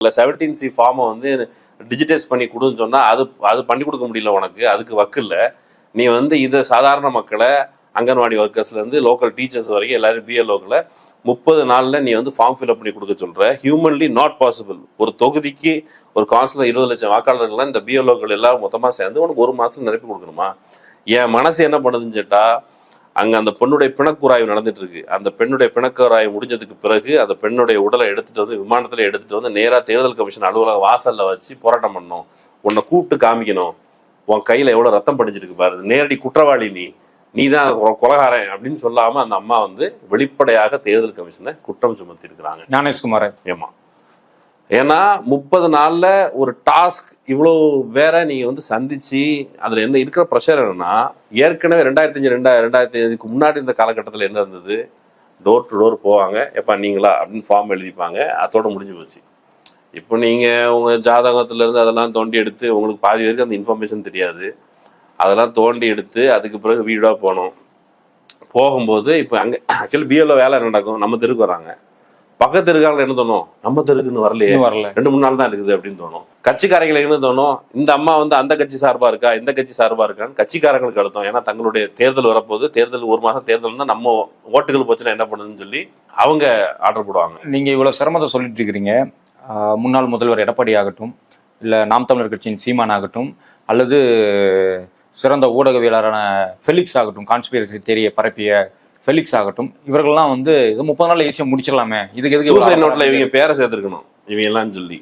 இல்லை seventeen C ஃபார்மை வந்து டிஜிட்டைஸ் பண்ணி கொடுன்னு சொன்னால் அது அது பண்ணி கொடுக்க முடியல உனக்கு அதுக்கு வக்கு இல்லை. நீ வந்து இதை சாதாரண மக்களை அங்கன்வாடி ஒர்க்கர்ஸ்லேருந்து லோக்கல் டீச்சர்ஸ் வரைக்கும் எல்லாரும் பிஎல்ஓக்கில் முப்பது நாளில் நீ வந்து ஃபார்ம் ஃபில்அப் பண்ணி கொடுக்க சொல்கிற ஹியூமன்லி நாட் பாசிபிள் ஒரு தொகுதிக்கு ஒரு கவுன்சிலர் இருபது லட்சம் வாக்காளர்கள்லாம் இந்த பிஎல்ஓக்கள் எல்லாம் மொத்தமாக சேர்ந்து உனக்கு ஒரு மாதம் நிரப்பி கொடுக்கணுமா? என் மனசு என்ன பண்ணுதுன்னு சொல்லிட்டா அங்க அந்த பெண்ணுடைய பிணக்குறாய்வு நடந்துட்டு இருக்கு அந்த பெண்ணுடைய பிணக்குறாய்வு முடிஞ்சதுக்கு பிறகு அந்த பெண்ணுடைய உடலை எடுத்துட்டு வந்து விமானத்துல எடுத்துட்டு வந்து நேரா தேர்தல் கமிஷன் அலுவலக வாசல்ல வச்சு போராட்டம் பண்ணணும். உன்னை கூப்பிட்டு காமிக்கணும். உன் கையில எவ்வளவு ரத்தம் படிஞ்சிருக்கு பாரு. நேரடி குற்றவாளி நீ. நீ தான் கொலகாரன் அப்படின்னு சொல்லாம அந்த அம்மா வந்து வெளிப்படையாக தேர்தல் கமிஷனை குற்றம் சுமத்தி இருக்கிறாங்க ஞானேஷ்குமார் ஏமா ஏன்னா முப்பது நாளில் ஒரு டாஸ்க் இவ்வளோ வேற நீங்கள் வந்து சந்தித்து அதில் என்ன இருக்கிற ப்ரெஷர் என்னன்னா ஏற்கனவே ரெண்டாயிரத்தி அஞ்சு ரெண்டா ரெண்டாயிரத்தி அஞ்சுக்கு முன்னாடி இந்த காலகட்டத்தில் என்ன இருந்தது? டோர் டு டோர் போவாங்க. எப்போ நீங்களா? அப்படின்னு ஃபார்ம் எழுதிப்பாங்க. அதோட முடிஞ்சு போச்சு. இப்போ நீங்கள் உங்கள் ஜாதகத்துலேருந்து அதெல்லாம் தோண்டி எடுத்து உங்களுக்கு பாதி வரைக்கும் அந்த இன்ஃபர்மேஷன் தெரியாது. அதெல்லாம் தோண்டி எடுத்து அதுக்கு பிறகு வீடாக போகணும். போகும்போது இப்போ அங்கே ஆக்சுவலி பிஎல்ஓ வேலை நடக்கும். நம்ம தெருக்கு வராங்க. பக்கத்து தெருக்காரங்க என்ன தோணும்? நம்ம தெருக்குன்னு வரலையே. வரல. ரெண்டு மூணு நாள் தான் இருக்குது அப்படின்னு தோணும். கட்சிக்காரங்களுக்கு என்ன தோணும்? இந்த அம்மா வந்து அந்த கட்சி சார்பா இருக்கா? இந்த கட்சி சார்பா இருக்கான்னு கட்சிக்காரங்களுக்கு அழுத்தம் ஏன்னா தங்களுடைய தேர்தல் வரப்போகுது. தேர்தல் ஒரு மாசம் தேர்தல் தான் நம்ம ஓட்டுகள் போச்சுன்னா என்ன பண்ணுதுன்னு சொல்லி அவங்க ஆர்டர் போடுவாங்க. நீங்க இவ்வளவு சிரமத்தை சொல்லிட்டு இருக்கிறீங்க. முன்னாள் முதல்வர் எடப்பாடி ஆகட்டும் இல்ல நாம் தமிழர் கட்சியின் சீமான் ஆகட்டும் அல்லது சிறந்த ஊடகவியலாளரான ஃபெலிக்ஸ் ஆகட்டும் கான்ஸ்பிரசி தெரிய பரப்பிய ஃபெலிக்ஸ் ஆகட்டும் இவர்கள்லாம் வந்து இது முப்பது நாள் ஈஸியா முடிச்சிடலாமே. இதுக்கு எதுக்கு சூசைட் நோட்ல இவங்க பேரை சேர்த்துருக்கணும். இவங்க எல்லாம் சொல்லி.